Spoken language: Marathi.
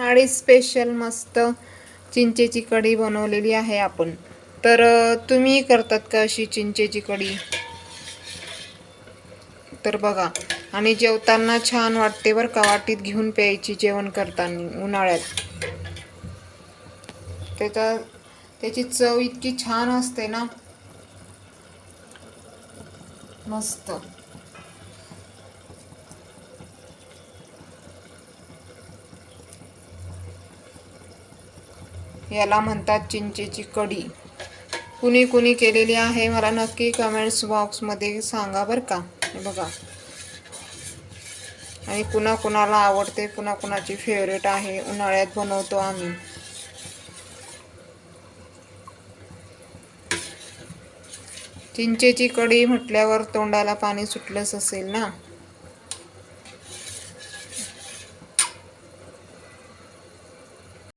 नाळी स्पेशल मस्त चिंचेची कढी बनवलेली आहे आपण. तर तुम्ही करतात का अशी चिंचेची कढी? तर बघा आणि जेवताना छान वाटते बरं का वाटीत घेऊन प्यायची जेवण करताना उन्हाळ्यात. त्याचा त्याची चव इतकी छान असते ना. मस्त. याला म्हणतात चिंचेची कढी कुणी कुणी केलेली आहे मला नक्की कमेंट्स बॉक्समध्ये सांगा बरं का. बघा. आणि कुणा कुणाला आवडते कुणा कुणाची फेवरेट आहे उन्हाळ्यात बनवतो आम्ही. चिंचेची कढी म्हटल्यावर तोंडाला पाणी सुटलंच असेल ना?